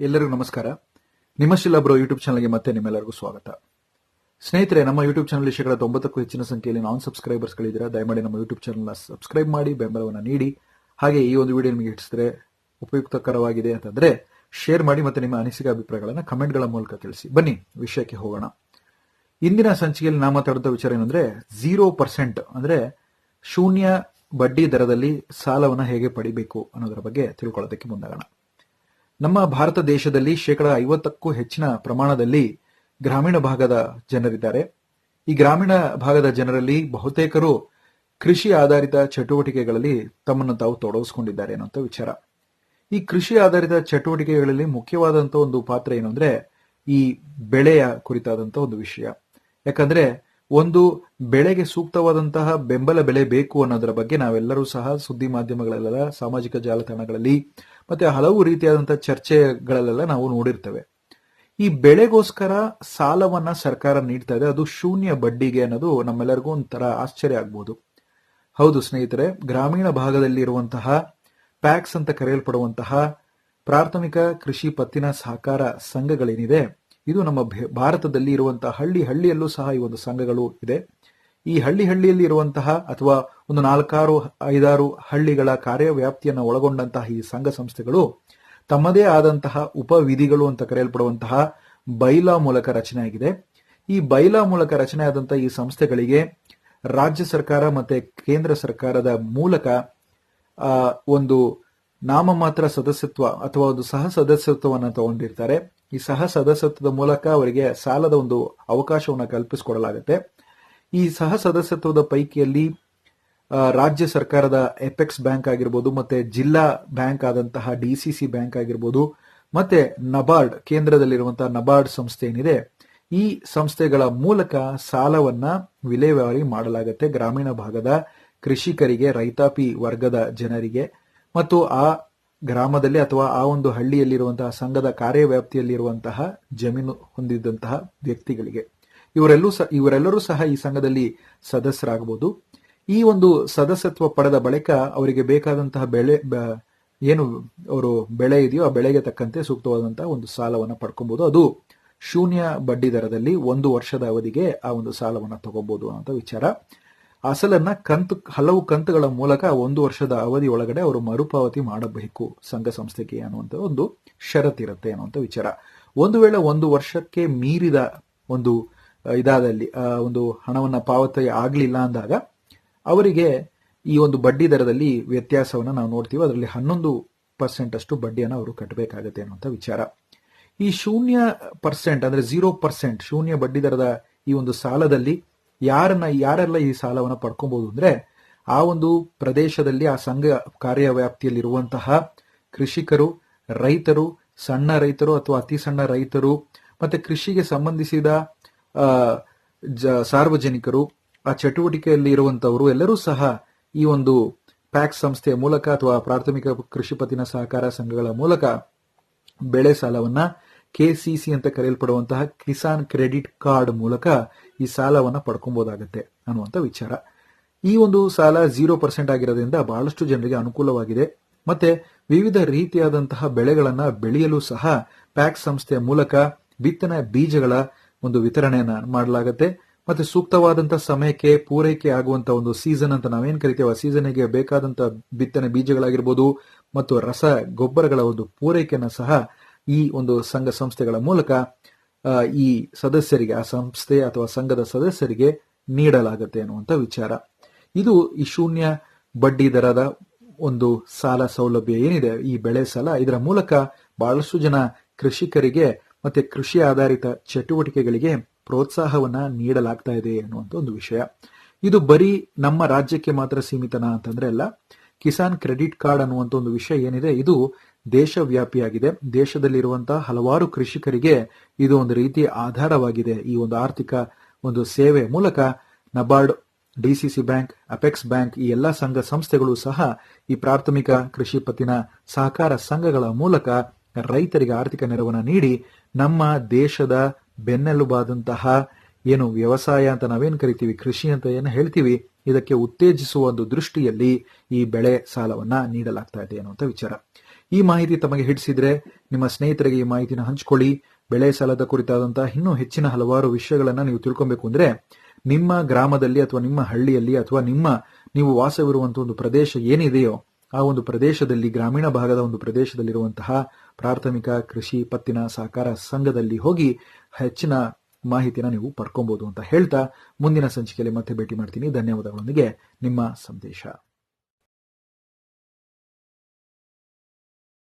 ಎಲ್ಲರಿಗೂ ನಮಸ್ಕಾರ. ನಿಮ್ಮಶಿಲ್ಲ bro YouTube ಚಾನಲ್ಗೆ ಮತ್ತೆ ನಿಮ್ಮೆಲ್ಲರಿಗೂ ಸ್ವಾಗತ. ಸ್ನೇಹಿತರೆ, ನಮ್ಮ ಯೂಟ್ಯೂಬ್ ಚಾನಲ್ ಶೇಕಡ ತೊಂಬತ್ತಕ್ಕೂ ಹೆಚ್ಚಿನ ಸಂಖ್ಯೆಯಲ್ಲಿ ನಾನ್ ಸಬ್ಸ್ಕ್ರೈಬರ್ಸ್ಗಳಿದ್ದೀರಾ ದಯಮಾಡಿ ನಮ್ಮ ಯೂಟ್ಯೂಬ್ ಚಾನಲ್ನ ಸಬ್ಸ್ಕ್ರೈಬ್ ಮಾಡಿ, ಬೆಂಬಲವನ್ನು ನೀಡಿ. ಹಾಗೆ ಈ ಒಂದು ವಿಡಿಯೋ ನಿಮಗೆ ಇಟ್ಟಿಸಿದ್ರೆ ಉಪಯುಕ್ತಕರವಾಗಿದೆ ಅಂತಂದ್ರೆ ಶೇರ್ ಮಾಡಿ ಮತ್ತೆ ನಿಮ್ಮ ಅನಿಸಿಕೆ ಅಭಿಪ್ರಾಯಗಳನ್ನು ಕಮೆಂಟ್ಗಳ ಮೂಲಕ ತಿಳಿಸಿ. ಬನ್ನಿ, ವಿಷಯಕ್ಕೆ ಹೋಗೋಣ. ಇಂದಿನ ಸಂಚಿಕೆಯಲ್ಲಿ ನಾ ಮಾತಾಡಿದ ವಿಚಾರ ಏನಂದ್ರೆ ಝೀರೋ ಪರ್ಸೆಂಟ್ ಅಂದ್ರೆ ಶೂನ್ಯ ಬಡ್ಡಿ ದರದಲ್ಲಿ ಸಾಲವನ್ನು ಹೇಗೆ ಪಡಿಬೇಕು ಅನ್ನೋದರ ಬಗ್ಗೆ ತಿಳ್ಕೊಳ್ಳೋದಕ್ಕೆ ಮುಂದಾಗೋಣ. ನಮ್ಮ ಭಾರತ ದೇಶದಲ್ಲಿ ಶೇಕಡ ಐವತ್ತಕ್ಕೂ ಹೆಚ್ಚಿನ ಪ್ರಮಾಣದಲ್ಲಿ ಗ್ರಾಮೀಣ ಭಾಗದ ಜನರಿದ್ದಾರೆ. ಈ ಗ್ರಾಮೀಣ ಭಾಗದ ಜನರಲ್ಲಿ ಬಹುತೇಕರು ಕೃಷಿ ಆಧಾರಿತ ಚಟುವಟಿಕೆಗಳಲ್ಲಿ ತಮ್ಮನ್ನು ತಾವು ತೊಡಗಿಸಿಕೊಂಡಿದ್ದಾರೆ ಅನ್ನೋ ವಿಚಾರ. ಈ ಕೃಷಿ ಆಧಾರಿತ ಚಟುವಟಿಕೆಗಳಲ್ಲಿ ಮುಖ್ಯವಾದಂತ ಒಂದು ಪಾತ್ರ ಏನು ಈ ಬೆಳೆಯ ಕುರಿತಾದಂತ ಒಂದು ವಿಷಯ. ಯಾಕಂದ್ರೆ ಒಂದು ಬೆಳೆಗೆ ಸೂಕ್ತವಾದಂತಹ ಬೆಂಬಲ ಬೆಲೆ ಬೇಕು ಅನ್ನೋದರ ಬಗ್ಗೆ ನಾವೆಲ್ಲರೂ ಸಹ ಸುದ್ದಿ ಮಾಧ್ಯಮಗಳಲ್ಲೆಲ್ಲ ಸಾಮಾಜಿಕ ಜಾಲತಾಣಗಳಲ್ಲಿ ಮತ್ತೆ ಹಲವು ರೀತಿಯಾದಂತಹ ಚರ್ಚೆಗಳಲ್ಲೆಲ್ಲ ನಾವು ನೋಡಿರ್ತೇವೆ. ಈ ಬೆಳೆಗೋಸ್ಕರ ಸಾಲವನ್ನ ಸರ್ಕಾರ ನೀಡ್ತಾ ಇದೆ. ಅದು ಶೂನ್ಯ ಬಡ್ಡಿಗೆ ಅನ್ನೋದು ನಮ್ಮೆಲ್ಲರಿಗೂ ಒಂಥರ ಆಶ್ಚರ್ಯ ಆಗ್ಬೋದು. ಹೌದು ಸ್ನೇಹಿತರೆ, ಗ್ರಾಮೀಣ ಭಾಗದಲ್ಲಿ ಇರುವಂತಹ ಪ್ಯಾಕ್ಸ್ ಅಂತ ಕರೆಯಲ್ಪಡುವಂತಹ ಪ್ರಾಥಮಿಕ ಕೃಷಿ ಪತ್ತಿನ ಸಹಕಾರ ಸಂಘಗಳೇನಿದೆ, ಇದು ನಮ್ಮ ಭಾರತದಲ್ಲಿ ಇರುವಂತಹ ಹಳ್ಳಿ ಹಳ್ಳಿಯಲ್ಲೂ ಸಹ ಈ ಒಂದು ಸಂಘಗಳು ಇದೆ. ಈ ಹಳ್ಳಿ ಹಳ್ಳಿಯಲ್ಲಿ ಇರುವಂತಹ ಅಥವಾ ಒಂದು ನಾಲ್ಕಾರು, ಐದಾರು ಹಳ್ಳಿಗಳ ಕಾರ್ಯವ್ಯಾಪ್ತಿಯನ್ನು ಒಳಗೊಂಡಂತಹ ಈ ಸಂಘ ಸಂಸ್ಥೆಗಳು ತಮ್ಮದೇ ಆದಂತಹ ಉಪವಿಧಿಗಳು ಅಂತ ಕರೆಯಲ್ಪಡುವಂತಹ ಬೈಲಾ ಮೂಲಕ ರಚನೆ ಈ ಬೈಲಾ ಮೂಲಕ ರಚನೆ ಆದಂತಹ ಈ ಸಂಸ್ಥೆಗಳಿಗೆ ರಾಜ್ಯ ಸರ್ಕಾರ ಮತ್ತೆ ಕೇಂದ್ರ ಸರ್ಕಾರದ ಮೂಲಕ ಒಂದು ಒಂದು ನಾಮಮಾತ್ರ ಸದಸ್ಯತ್ವ ಅಥವಾ ಒಂದು ಸಹ ಸದಸ್ಯತ್ವವನ್ನು ತಗೊಂಡಿರ್ತಾರೆ. ಈ ಸಹ ಸದಸ್ಯತ್ವದ ಮೂಲಕ ಅವರಿಗೆ ಸಾಲದ ಒಂದು ಅವಕಾಶವನ್ನು ಕಲ್ಪಿಸಿಕೊಡಲಾಗುತ್ತೆ. ಈ ಸಹ ಸದಸ್ಯತ್ವದ ಪೈಕಿಯಲ್ಲಿ ರಾಜ್ಯ ಸರ್ಕಾರದ ಎಪೆಕ್ಸ್ ಬ್ಯಾಂಕ್ ಆಗಿರ್ಬೋದು, ಮತ್ತೆ ಜಿಲ್ಲಾ ಬ್ಯಾಂಕ್ ಆದಂತಹ ಡಿಸಿಸಿ ಬ್ಯಾಂಕ್ ಆಗಿರ್ಬೋದು, ಮತ್ತೆ ನಬಾರ್ಡ್ ಕೇಂದ್ರದಲ್ಲಿರುವಂತಹ ನಬಾರ್ಡ್ ಸಂಸ್ಥೆ ಏನಿದೆ, ಈ ಸಂಸ್ಥೆಗಳ ಮೂಲಕ ಸಾಲವನ್ನ ವಿಲೇವಾರಿ ಮಾಡಲಾಗುತ್ತೆ ಗ್ರಾಮೀಣ ಭಾಗದ ಕೃಷಿಕರಿಗೆ, ರೈತಾಪಿ ವರ್ಗದ ಜನರಿಗೆ, ಮತ್ತು ಆ ಗ್ರಾಮದಲ್ಲಿ ಅಥವಾ ಆ ಒಂದು ಹಳ್ಳಿಯಲ್ಲಿರುವಂತಹ ಸಂಘದ ಕಾರ್ಯವ್ಯಾಪ್ತಿಯಲ್ಲಿರುವಂತಹ ಜಮೀನು ಹೊಂದಿದ್ದಂತಹ ವ್ಯಕ್ತಿಗಳಿಗೆ. ಇವರೆಲ್ಲೂ ಇವರೆಲ್ಲರೂ ಸಹ ಈ ಸಂಘದಲ್ಲಿ ಸದಸ್ಯರಾಗಬಹುದು ಈ ಒಂದು ಸದಸ್ಯತ್ವ ಪಡೆದ ಬಳಿಕ ಅವರಿಗೆ ಬೇಕಾದಂತಹ ಬೆಳೆ ಏನು ಅವರು ಬೆಳೆ ಇದೆಯೋ ಆ ಬೆಳೆಗೆ ತಕ್ಕಂತೆ ಸೂಕ್ತವಾದಂತಹ ಒಂದು ಸಾಲವನ್ನು ಪಡ್ಕೊಬಹುದು ಅದು ಶೂನ್ಯ ಬಡ್ಡಿ ದರದಲ್ಲಿ ಒಂದು ವರ್ಷದ ಅವಧಿಗೆ ಆ ಒಂದು ಸಾಲವನ್ನು ತಗೋಬಹುದು ಅಂತ ವಿಚಾರ. ಅಸಲನ್ನ ಕಂತು, ಹಲವು ಕಂತುಗಳ ಮೂಲಕ ಒಂದು ವರ್ಷದ ಅವಧಿ ಒಳಗಡೆ ಅವರು ಮರುಪಾವತಿ ಮಾಡಬೇಕು ಸಂಘ ಸಂಸ್ಥೆಗೆ ಅನ್ನುವಂತ ಒಂದು ಷರತ್ತಿರುತ್ತೆ ಅನ್ನುವಂಥ ವಿಚಾರ. ಒಂದು ವೇಳೆ ಒಂದು ವರ್ಷಕ್ಕೆ ಮೀರಿದ ಒಂದು, ಇದಾದಲ್ಲಿ ಒಂದು ಹಣವನ್ನ ಪಾವತಿ ಆಗ್ಲಿಲ್ಲ ಅಂದಾಗ ಅವರಿಗೆ ಈ ಒಂದು ಬಡ್ಡಿ ದರದಲ್ಲಿ ವ್ಯತ್ಯಾಸವನ್ನು ನಾವು ನೋಡ್ತೀವಿ. ಅದರಲ್ಲಿ ಹನ್ನೊಂದು ಪರ್ಸೆಂಟ್ ಅಷ್ಟು ಬಡ್ಡಿಯನ್ನು ಅವರು ಕಟ್ಟಬೇಕಾಗತ್ತೆ ಅನ್ನುವಂಥ ವಿಚಾರ. ಈ ಶೂನ್ಯ ಪರ್ಸೆಂಟ್ ಅಂದರೆ ಜೀರೋ ಪರ್ಸೆಂಟ್ ಶೂನ್ಯ ಬಡ್ಡಿ ದರದ ಈ ಒಂದು ಸಾಲದಲ್ಲಿ ಯಾರನ್ನ, ಯಾರೆಲ್ಲ ಈ ಸಾಲವನ್ನು ಪಡ್ಕೊಬಹುದು ಅಂದರೆ ಆ ಒಂದು ಪ್ರದೇಶದಲ್ಲಿ ಆ ಸಂಘ ಕಾರ್ಯವ್ಯಾಪ್ತಿಯಲ್ಲಿರುವಂತಹ ಕೃಷಿಕರು, ರೈತರು, ಸಣ್ಣ ರೈತರು ಅಥವಾ ಅತಿ ಸಣ್ಣ ರೈತರು, ಮತ್ತೆ ಕೃಷಿಗೆ ಸಂಬಂಧಿಸಿದ ಸಾರ್ವಜನಿಕರು ಆ ಚಟುವಟಿಕೆಯಲ್ಲಿ ಇರುವಂತವರು ಎಲ್ಲರೂ ಸಹ ಈ ಒಂದು ಪ್ಯಾಕ್ ಸಂಸ್ಥೆಯ ಮೂಲಕ ಅಥವಾ ಪ್ರಾಥಮಿಕ ಕೃಷಿ ಪತ್ತಿನ ಸಹಕಾರ ಸಂಘಗಳ ಮೂಲಕ ಬೆಳೆ ಸಾಲವನ್ನ ಕೆಸಿಸಿ ಅಂತ ಕರೆಯಲ್ಪಡುವಂತಹ ಕಿಸಾನ್ ಕ್ರೆಡಿಟ್ ಕಾರ್ಡ್ ಮೂಲಕ ಈ ಸಾಲವನ್ನ ಪಡ್ಕೊಬಹುದಾಗತ್ತೆ ಅನ್ನುವಂಥ ವಿಚಾರ. ಈ ಒಂದು ಸಾಲ ಜೀರೋ ಪರ್ಸೆಂಟ್ ಆಗಿರೋದ್ರಿಂದ ಬಹಳಷ್ಟು ಜನರಿಗೆ ಅನುಕೂಲವಾಗಿದೆ. ಮತ್ತೆ ವಿವಿಧ ರೀತಿಯಾದಂತಹ ಬೆಳೆಗಳನ್ನ ಬೆಳೆಯಲು ಸಹ ಪ್ಯಾಕ್ ಸಂಸ್ಥೆಯ ಮೂಲಕ ಬಿತ್ತನೆ ಬೀಜಗಳ ಒಂದು ವಿತರಣೆಯನ್ನ ಮಾಡಲಾಗುತ್ತೆ. ಮತ್ತೆ ಸೂಕ್ತವಾದಂತಹ ಸಮಯಕ್ಕೆ ಪೂರೈಕೆ ಆಗುವಂತ ಒಂದು ಸೀಸನ್ ಅಂತ ನಾವೇನ್ ಕರಿತೇವೆ? ಆ ಸೀಸನ್ಗೆ ಬೇಕಾದಂತ ಬಿತ್ತನೆ ಬೀಜಗಳಾಗಿರ್ಬೋದು ಮತ್ತು ರಸ ಗೊಬ್ಬರಗಳ ಒಂದು ಪೂರೈಕೆಯನ್ನ ಸಹ ಈ ಒಂದು ಸಂಘ ಸಂಸ್ಥೆಗಳ ಮೂಲಕ ಈ ಸದಸ್ಯರಿಗೆ, ಆ ಸಂಸ್ಥೆ ಅಥವಾ ಸಂಘದ ಸದಸ್ಯರಿಗೆ ನೀಡಲಾಗುತ್ತೆ ಅನ್ನುವಂಥ ವಿಚಾರ. ಇದು ಈ ಶೂನ್ಯ ಬಡ್ಡಿ ದರದ ಒಂದು ಸಾಲ ಸೌಲಭ್ಯ ಏನಿದೆ? ಈ ಬೆಳೆ ಸಾಲ. ಇದರ ಮೂಲಕ ಬಹಳಷ್ಟು ಜನ ಕೃಷಿಕರಿಗೆ ಮತ್ತೆ ಕೃಷಿ ಆಧಾರಿತ ಚಟುವಟಿಕೆಗಳಿಗೆ ಪ್ರೋತ್ಸಾಹವನ್ನ ನೀಡಲಾಗ್ತಾ ಇದೆ ಅನ್ನುವಂಥ ಒಂದು ವಿಷಯ. ಇದು ಬರೀ ನಮ್ಮ ರಾಜ್ಯಕ್ಕೆ ಮಾತ್ರ ಸೀಮಿತನಾ ಅಂತಂದ್ರೆ ಅಲ್ಲ, ಕಿಸಾನ್ ಕ್ರೆಡಿಟ್ ಕಾರ್ಡ್ ಅನ್ನುವಂಥ ಒಂದು ವಿಷಯ ಏನಿದೆ, ಇದು ದೇಶವ್ಯಾಪಿಯಾಗಿದೆ. ದೇಶದಲ್ಲಿರುವಂತಹ ಹಲವಾರು ಕೃಷಿಕರಿಗೆ ಇದು ಒಂದು ರೀತಿಯ ಆಧಾರವಾಗಿದೆ. ಈ ಒಂದು ಆರ್ಥಿಕ ಒಂದು ಸೇವೆ ಮೂಲಕ NABARD DCC bank, apex bank, ಈ ಎಲ್ಲಾ ಸಂಘ ಸಂಸ್ಥೆಗಳು ಸಹ ಈ ಪ್ರಾಥಮಿಕ ಕೃಷಿ ಪತ್ತಿನ ಸಹಕಾರ ಸಂಘಗಳ ಮೂಲಕ ರೈತರಿಗೆ ಆರ್ಥಿಕ ನೆರವನ್ನು ನೀಡಿ ನಮ್ಮ ದೇಶದ ಬೆನ್ನೆಲುಬಾದಂತಹ ಏನು ವ್ಯವಸಾಯ ಅಂತ ನಾವೇನ್ ಕರಿತೀವಿ, ಕೃಷಿ ಅಂತ ಏನು ಹೇಳ್ತೀವಿ, ಇದಕ್ಕೆ ಉತ್ತೇಜಿಸುವ ಒಂದು ದೃಷ್ಟಿಯಲ್ಲಿ ಈ ಬೆಳೆ ಸಾಲವನ್ನ ನೀಡಲಾಗ್ತಾ ಇದೆ ಅನ್ನುವಂಥ ವಿಚಾರ. ಈ ಮಾಹಿತಿ ತಮಗೆ ಹಿಡಿಸಿದ್ರೆ ನಿಮ್ಮ ಸ್ನೇಹಿತರಿಗೆ ಈ ಮಾಹಿತಿನ ಹಂಚ್ಕೊಳ್ಳಿ. ಬೆಳೆ ಸಾಲದ ಕುರಿತಾದಂತಹ ಇನ್ನೂ ಹೆಚ್ಚಿನ ಹಲವಾರು ವಿಷಯಗಳನ್ನ ನೀವು ತಿಳ್ಕೊಬೇಕು ಅಂದ್ರೆ ನಿಮ್ಮ ಗ್ರಾಮದಲ್ಲಿ ಅಥವಾ ನಿಮ್ಮ ಹಳ್ಳಿಯಲ್ಲಿ ಅಥವಾ ನಿಮ್ಮ ನೀವು ವಾಸವಿರುವಂತಹ ಒಂದು ಪ್ರದೇಶ ಏನಿದೆಯೋ ಆ ಒಂದು ಪ್ರದೇಶದಲ್ಲಿ, ಗ್ರಾಮೀಣ ಭಾಗದ ಒಂದು ಪ್ರದೇಶದಲ್ಲಿರುವಂತಹ ಪ್ರಾಥಮಿಕ ಕೃಷಿ ಪತ್ತಿನ ಸಹಕಾರ ಸಂಘದಲ್ಲಿ ಹೋಗಿ ಹೆಚ್ಚಿನ ಮಾಹಿತಿನ ನೀವು ಪಡ್ಕೊಬಹುದು ಅಂತ ಹೇಳ್ತಾ ಮುಂದಿನ ಸಂಚಿಕೆಯಲ್ಲಿ ಮತ್ತೆ ಭೇಟಿ ಮಾಡ್ತೀನಿ. ಧನ್ಯವಾದಗಳೊಂದಿಗೆ. ನಿಮ್ಮ ಸಂದೇಶ.